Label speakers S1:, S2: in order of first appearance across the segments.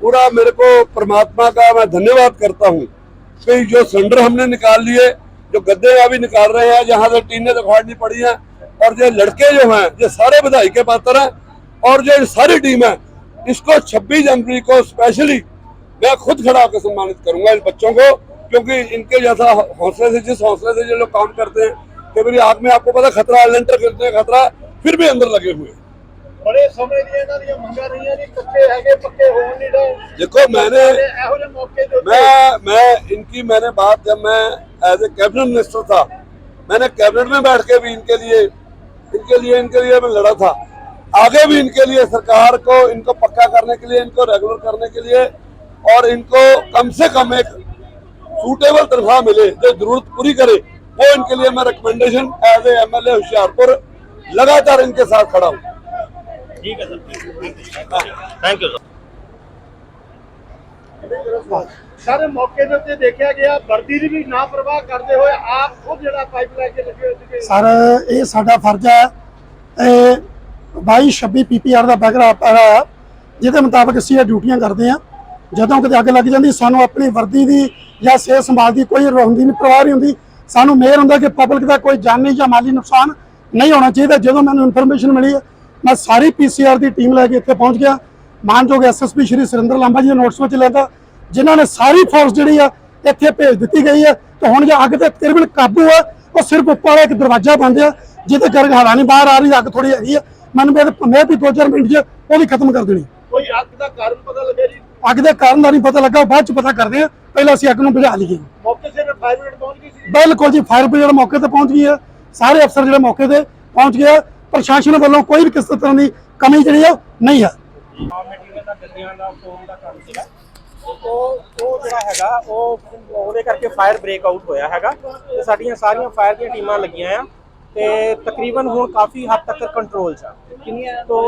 S1: पूरा मेरे को परमात्मा का मैं धन्यवाद करता हूँ कि जो सिलेंडर हमने निकाल लिए, जो गद्दे अभी निकाल रहे हैं, जहाँ से टीने दिखाड़नी पड़ी है, और जो लड़के जो हैं ये सारे बधाई के पात्र हैं, और जो सारी टीम है, इसको 26 जनवरी को स्पेशली मैं खुद खड़ा होकर सम्मानित करूँगा इन बच्चों को, क्योंकि इनके जैसा हौसले से, जिस हौसले से ये लोग काम करते हैं, कि मेरी आग में आपको पता खतरा लेंटर करते हैं, खतरा, फिर भी अंदर लगे हुए हैं।
S2: ਬੜੇ ਸਮੇਂ ਦੀਆਂ ਇਹਨਾਂ ਦੀਆਂ ਮੰਗਾਂ ਰਹੀਆਂ ਜੀ ਕੱਚੇ ਹੈਗੇ ਪੱਕੇ ਹੋਣ ਨਹੀਂ ਰਹੇ
S1: देखो मैंने
S2: ਇਹੋ ਜਿਹੇ ਮੌਕੇ ਦੇ ਉੱਤੇ
S1: मैं मैं इनकी मैंने बात जब मैं एज ए कैबिनेट मिनिस्टर था मैंने कैबिनेट में बैठ के भी इनके लिए इनके लिए इनके लिए मैं लड़ा था आगे भी इनके लिए सरकार को इनको पक्का करने के लिए इनको रेगुलर करने के लिए और इनको कम से कम एक सूटेबल तनख्वाह मिले जो जरूरत पूरी करे वो इनके लिए मैं recommendation as a M L A Hoshiarpur लगातार इनके साथ खड़ा हूँ
S3: ਠੀਕ ਹੈ ਸਰ। ਥੈਂਕ ਯੂ ਸਰ
S2: ਸਾਰੇ ਮੌਕੇ ਦੇ ਉੱਤੇ ਦੇਖਿਆ ਗਿਆ ਵਰਦੀ ਦੀ ਵੀ ਨਾ ਪਰਵਾਹ ਕਰਦੇ ਹੋਏ ਆਪ ਖੁਦ ਜਿਹੜਾ ਪਾਈਪ ਲੈ ਕੇ ਲੱਗੇ ਹੋਏ ਸੀਗੇ।
S4: ਸਰ ਇਹ ਸਾਡਾ ਫਰਜ਼ ਹੈ। ਇਹ 22 26 ਪੀਪੀਆਰ ਦਾ ਬੈਗਰਾ ਪੈਰਾ ਹੈ। ਜਿਹਦੇ ਮੁਤਾਬਕ ਅਸੀਂ ਇਹ ਡਿਊਟੀਆਂ ਕਰਦੇ ਹਾਂ। ਜਦੋਂ ਕਿਤੇ ਅੱਗ ਲੱਗ ਜਾਂਦੀ ਸਾਨੂੰ ਆਪਣੀ ਵਰਦੀ ਦੀ ਜਾਂ ਸਿਹਤ ਸੰਭਾਲ ਦੀ ਕੋਈ ਹੁੰਦੀ ਨਹੀਂ ਪਰਵਾਹ ਨਹੀਂ ਹੁੰਦੀ। ਸਾਨੂੰ ਮੇਰ ਹੁੰਦਾ ਕਿ ਪਬਲਿਕ ਦਾ ਕੋਈ ਜਾਨੀ ਜਾਂ ਮਾਲੀ ਨੁਕਸਾਨ ਨਹੀਂ ਹੋਣਾ ਚਾਹੀਦਾ। ਜਦੋਂ ਮੈਨੂੰ ਇਨਫੋਰਮੇਸ਼ਨ ਮਿਲੀ ਹੈ ਮੈਂ ਸਾਰੀ ਪੀਸੀਆਰ ਦੀ ਟੀਮ ਲੈ ਕੇ ਇੱਥੇ ਪਹੁੰਚ ਗਿਆ। ਮਾਨਯੋਗ ਐਸਐਸਪੀ ਸ਼੍ਰੀ ਸੁਰਿੰਦਰ ਲਾਂਬਾ ਜੀ ਦੇ ਨੋਟਿਸ ਵਿੱਚ ਲੈਂਦਾ ਜਿਨ੍ਹਾਂ ਨੇ ਸਾਰੀ ਫੋਰਸ ਜਿਹੜੀ ਆ ਇੱਥੇ ਭੇਜ ਦਿੱਤੀ ਗਈ ਹੈ। ਤੇ ਹੁਣ ਜੇ ਅੱਗ ਤੇ ਤਕਰੀਬਨ ਕਾਬੂ ਆ ਉਹ ਸਿਰਫ ਉੱਪਰ ਵਾਲਾ ਇੱਕ ਦਰਵਾਜ਼ਾ ਬੰਦ ਆ ਜਿਹਦੇ ਕਰਕੇ ਹਵਾ ਨਹੀਂ ਬਾਹਰ ਆ ਰਹੀ ਅੱਗ ਥੋੜੀ ਹੈਗੀ ਆ। ਮੈਨੂੰ ਵੀ ਮੈਂ ਵੀ 2-4 ਮਿੰਟ 'ਚ ਉਹ ਵੀ ਖਤਮ ਕਰ ਦੇਣੀ।
S2: ਕੋਈ ਅੱਗ ਦਾ ਕਾਰਨ ਪਤਾ ਲੱਗਿਆ ਜੀ?
S4: ਅੱਗ ਦੇ ਕਾਰਨ ਦਾ ਨਹੀਂ ਪਤਾ ਲੱਗਾ ਬਾਅਦ 'ਚ ਪਤਾ ਕਰਦੇ ਆ। ਪਹਿਲਾਂ ਅਸੀਂ ਅੱਗ ਨੂੰ ਬੁਝਾ ਲਈਏ।
S2: ਮੌਕੇ ਸਿਰ ਫਾਇਰ ਬ੍ਰਿਗੇਡ ਪਹੁੰਚ ਗਈ ਸੀ?
S4: ਬਿਲਕੁਲ ਜੀ ਫਾਇਰ ਬ੍ਰਿਗੇਡ ਮੌਕੇ ਤੇ ਪਹੁੰਚ ਗਈ ਹੈ ਸਾਰੇ ਅਫਸਰ ਜਿਹੜੇ ਮੌਕੇ ਤੇ ਪਹੁੰਚ ਗਏ ਆ। ਪ੍ਰਸ਼ਾਸਨ ਵੱਲੋਂ ਕੋਈ ਵੀ ਕਿਸੇ ਤਰ੍ਹਾਂ ਦੀ ਕਮੀ ਜਿਹੜੀ ਆ ਨਹੀਂ ਹੈ।
S5: ਉਹ ਉਹ ਜਿਹੜਾ ਹੈਗਾ, ਉਹ ਉਹਦੇ ਕਰਕੇ ਫਾਇਰ ਬ੍ਰੇਕ ਆਊਟ ਹੋਇਆ ਹੈਗਾ ਤੇ ਸਾਡੀਆਂ ਸਾਰੀਆਂ ਫਾਇਰ ਦੀਆਂ ਟੀਮਾਂ ਲੱਗੀਆਂ ਆ। ਤੇ ਤਕਰੀਬਨ ਹੁਣ ਕਾਫੀ ਹੱਦ ਤੱਕ ਕੰਟਰੋਲ 'ਚ ਆ। ਕਿੰਨੀਆਂ ਤੋਂ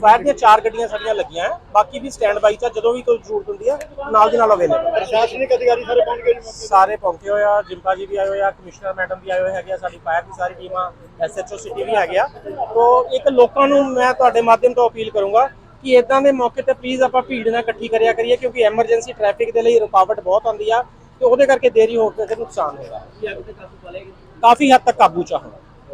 S5: ਫਾਇਰ ਦੀਆਂ ਚਾਰ ਗੱਡੀਆਂ ਸਾਡੀਆਂ ਲੱਗੀਆਂ ਬਾਕੀ ਵੀ ਸਟੈਂਡ ਬਾਈ 'ਚ ਆ, ਜਦੋਂ ਵੀ ਕੋਈ ਜ਼ਰੂਰਤ ਹੁੰਦੀ ਆ ਨਾਲ ਦੀ ਨਾਲ ਅਵੇਲੇਬਲ
S2: ਪ੍ਰਸ਼ਾਸਨਿਕ ਅਧਿਕਾਰੀ ਸਾਰੇ ਪਹੁੰਚ ਗਏ ਜੀ
S5: ਸਾਰੇ ਪਹੁੰਚੇ ਹੋਏ ਆ ਜਿੰਪਾ ਜੀ ਵੀ ਆਏ ਹੋਏ ਆ ਕਮਿਸ਼ਨਰ ਮੈਡਮ ਵੀ ਆਏ ਹੋਏ ਹੈਗੇ ਆ ਸਾਡੀ ਫਾਇਰ ਦੀ ਸਾਰੀ ਟੀਮ ਐਸਐਚਓ ਸਿਟੀ ਵੀ ਹੈਗੇ ਆ। ਤੋਂ ਇੱਕ ਲੋਕਾਂ ਨੂੰ ਮੈਂ ਤੁਹਾਡੇ ਮਾਧਿਅਮ ਤੋਂ ਅਪੀਲ ਕਰੂੰਗਾ ਕਿ ਇਦਾਂ ਦੇ ਮੌਕੇ ਤੇ ਪਲੀਜ਼ ਆਪਾਂ ਭੀੜ ਨਾ ਇਕੱਠੀ ਕਰਿਆ ਕਰੀਏ ਕਿਉਂਕਿ ਐਮਰਜੈਂਸੀ ਟ੍ਰੈਫਿਕ ਦੇ ਲਈ ਰੁਕਾਵਟ ਬਹੁਤ ਆਉਂਦੀ ਆ ਤੇ ਉਹਦੇ ਕਰਕੇ ਦੇਰੀ ਹੋਣ ਤੇ ਨੁਕਸਾਨ ਹੋਏਗਾ। ਕਾਫੀ ਹੱਦ ਤੱਕ ਕਾਬੂ ਚ ਆ ਹੁਣ।